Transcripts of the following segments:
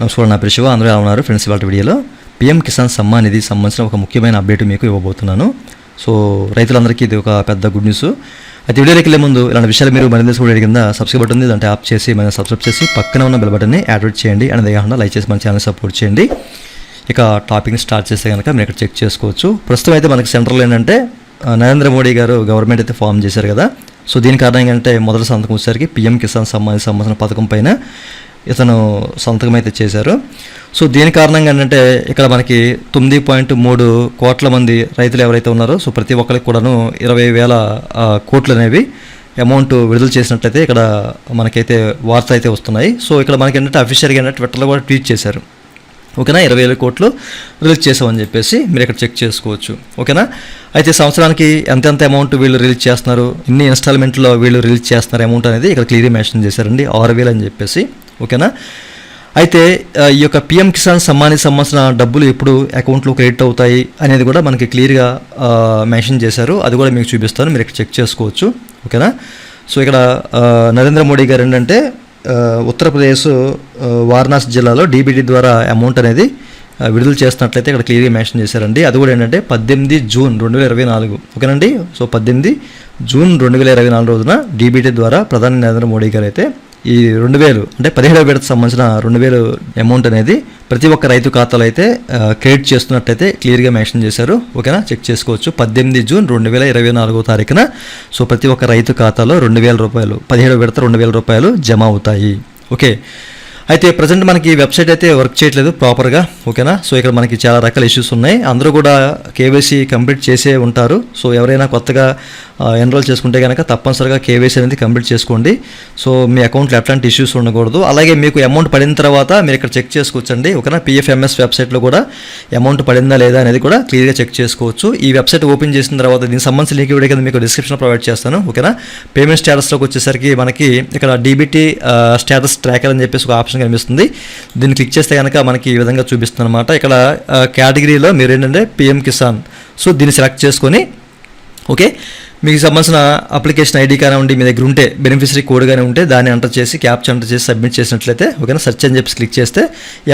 నమస్కారం నా పేరు శివ. అందరూ ఎలా ఉన్నారు? ఫ్రెండ్స్ ఇవాళ వీడియోలో పిఎం కిసాన్ సమ్మాన్ నిధి సంబంధించిన ఒక ముఖ్యమైన అప్డేట్ మీకు ఇవ్వబోతున్నాను. సో రైతులందరికీ ఇది ఒక పెద్ద గుడ్ న్యూస్. అయితే వీడియోలోకి వెళ్ళే ముందు ఇలాంటి విషయాలు మీరు మరింత కూడా కింద సబ్స్క్రైబ్ బటన్ ఉంది. దాంట్లో యాప్ చేసి మన సబ్స్క్రైబ్ చేసి పక్కన ఉన్న బెల్ బటన్ని యాక్టివేట్ చేయండి. అనేది కాకుండా లైక్ చేసి మన ఛానల్ సపోర్ట్ చేయండి. ఇక టాపిక్ని స్టార్ట్ చేస్తే కనుక మీరు ఇక్కడ చెక్ చేసుకోవచ్చు. ప్రస్తుతం అయితే మనకి సెంట్రల్ ఏంటంటే నరేంద్ర మోడీ గారు గవర్నమెంట్ అయితే ఫామ్ చేశారు కదా. సో దీని కారణం ఏంటంటే మొదటి సంతకం వచ్చేసరికి పిఎం కిసాన్ సమ్మాన్ సంబంధించిన పథకం పైన ఇతను సంతకం అయితే చేశారు. సో దీని కారణంగా ఏంటంటే ఇక్కడ మనకి తొమ్మిది పాయింట్ మూడు కోట్ల మంది రైతులు ఎవరైతే ఉన్నారో సో ప్రతి ఒక్కరికి కూడాను ఇరవై వేల కోట్లు అనేవి అమౌంట్ విడుదల చేసినట్లయితే ఇక్కడ మనకైతే వార్త అయితే వస్తున్నాయి. సో ఇక్కడ మనకి ఏంటంటే అఫీషియల్గా ఏంటంటే ట్విట్టర్లో కూడా ట్వీట్ చేశారు. ఓకేనా? ఇరవై వేల కోట్లు రిలీజ్ చేసామని చెప్పేసి మీరు ఇక్కడ చెక్ చేసుకోవచ్చు. ఓకేనా? అయితే సంవత్సరానికి ఎంతెంత అమౌంట్ వీళ్ళు రిలీజ్ చేస్తున్నారు ఇన్ని ఇన్స్టాల్మెంట్లో వీళ్ళు రిలీజ్ చేస్తున్నారు అమౌంట్ అనేది ఇక్కడ క్లియర్గా మెన్షన్ చేశారండి. ఆరు వేలు అని చెప్పేసి. ఓకేనా? అయితే ఈ యొక్క పిఎం కిసాన్ సమ్మానికి సంబంధించిన డబ్బులు ఎప్పుడు అకౌంట్లో క్రెడిట్ అవుతాయి అనేది కూడా మనకి క్లియర్గా మెన్షన్ చేశారు. అది కూడా మీకు చూపిస్తాను. మీరు ఇక్కడ చెక్ చేసుకోవచ్చు. ఓకేనా? సో ఇక్కడ నరేంద్ర మోడీ గారు ఏంటంటే ఉత్తరప్రదేశ్ వారణాసి జిల్లాలో డీబీటీ ద్వారా అమౌంట్ అనేది విడుదల చేస్తున్నట్లయితే ఇక్కడ క్లియర్గా మెన్షన్ చేశారండి. అది కూడా ఏంటంటే పద్దెనిమిది జూన్ రెండు వేల ఇరవై నాలుగు. ఓకేనండి సో పద్దెనిమిది జూన్ రెండు వేల ఇరవై నాలుగు రోజున డీబీటీ ద్వారా ప్రధాని నరేంద్ర మోడీ గారు అయితే ఈ రెండు వేలు అంటే పదిహేడవ విడతకు సంబంధించిన రెండు వేలు అమౌంట్ అనేది ప్రతి ఒక్క రైతు ఖాతాలో అయితే క్రెడిట్ చేస్తున్నట్టయితే క్లియర్గా మెన్షన్ చేశారు. ఓకేనా? చెక్ చేసుకోవచ్చు. పద్దెనిమిది జూన్ రెండు వేల ఇరవై నాలుగో తారీఖున సో ప్రతి ఒక్క రైతు ఖాతాలో రెండు వేల రూపాయలు పదిహేడవ విడత రెండు వేల రూపాయలు జమ అవుతాయి. ఓకే. అయితే ప్రజెంట్ మనకి వెబ్సైట్ అయితే వర్క్ చేయట్లేదు ప్రాపర్గా ఓకేనా? సో ఇక్కడ మనకి చాలా రకాల ఇష్యూస్ ఉన్నాయి. అందరూ కూడా కేవైసీ కంప్లీట్ చేసే ఉంటారు. సో ఎవరైనా కొత్తగా ఎన్రోల్ చేసుకుంటే కనుక తప్పనిసరిగా కేవైసీ అనేది కంప్లీట్ చేసుకోండి. సో మీ అకౌంట్లో ఎట్లాంటి ఇష్యూస్ ఉండకూడదు. అలాగే మీకు అమౌంట్ పడిన తర్వాత మీరు ఇక్కడ చెక్ చేసుకోవచ్చండి. ఒకనా పిఎఫ్ఎంఎస్ వెబ్సైట్లో కూడా అమౌంట్ పడిందా లేదా అనేది కూడా క్లియర్గా చెక్ చేసుకోవచ్చు. ఈ వెబ్సైట్ ఓపెన్ చేసిన తర్వాత దీనికి సంబంధించి లింక్ వీడియో కింద మీకు డిస్క్రిప్షన్ ప్రొవైడ్ చేస్తాను. ఓకేనా? పేమెంట్ స్టేటస్లోకి వచ్చేసరికి మనకి ఇక్కడ డీబీటీ స్టేటస్ ట్రాకర్ అని చెప్పేసి ఒక ఆప్షన్ కనిపిస్తుంది. దీన్ని క్లిక్ చేస్తే కనుక మనకి ఈ విధంగా చూపిస్తుంది అనమాట ఇక్కడ కేటగిరీలో మీరు ఏంటంటే పిఎం కిసాన్ సో దీన్ని సెలెక్ట్ చేసుకొని ఓకే? మీకు సంబంధించిన అప్లికేషన్ ఐడి కానివ్వండి మీ దగ్గర ఉంటే బెనిఫిషరీ కోడ్ కానీ ఉంటే దాన్ని ఎంటర్ చేసి క్యాప్చర్ ఎంటర్ చేసి సబ్మిట్ చేసినట్లయితే ఓకేనా సర్చ్ అని చెప్పి క్లిక్ చేస్తే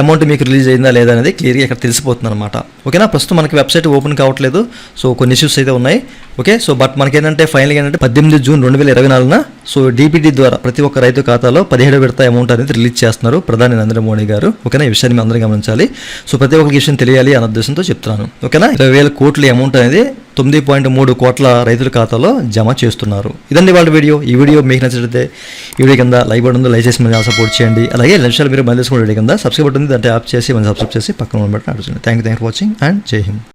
అమౌంట్ మీకు రిలీజ్ అయిందా లేదా అనేది క్లియర్గా ఇక్కడ తెలిసిపోతుంది అనమాట ఓకేనా ప్రస్తుతం మనకి వెబ్సైట్ ఓపెన్ కావట్లేదు. సో కొన్ని ఇష్యూస్ అయితే ఉన్నాయి. ఓకే సో బట్ మనకేంటంటే ఫైనల్గా ఏంటంటే పద్దెనిమిది జూన్ రెండు వేల ఇరవై నాలుగున సో డీపీటీ ద్వారా ప్రతి ఒక్క రైతు ఖాతాలో పదిహేడు విడత అమౌంట్ అనేది రిలీజ్ చేస్తున్నారు ప్రధాని నరేంద్ర మోడీ గారు. ఓకేనా ఈ విషయాన్ని మీ అందరూ గమనించాలి. సో ప్రతి ఒక్కరికి విషయం తెలియాలి అన్న ఉద్దేశంతో చెప్తున్నాను. ఓకేనా ఇరవై వేల కోట్ల అమౌంట్ అనేది తొమ్మిది పాయింట్ మూడు కోట్ల రైతుల ఖాతాలో జమ చేస్తున్నారు. ఇదండి వాళ్ళ వీడియో. ఈ వీడియో మీకు నచ్చితే ఈ వీడియో కింద లైక్ బటన్ ఉంది. లైక్ చేసి మన సపోర్ట్ చేయండి. అలాగే లక్షలు మీరు మళ్ళీ తీసుకునే వీడియో కింద సబ్స్క్రైబ్ బటన్ ఉంది. దాంట్లో యాప్ చేసి మనం సబ్స్క్రైబ్ చేసి పక్కన ఉన్న నడుస్తుంది thank you thank for watching and Jai Hind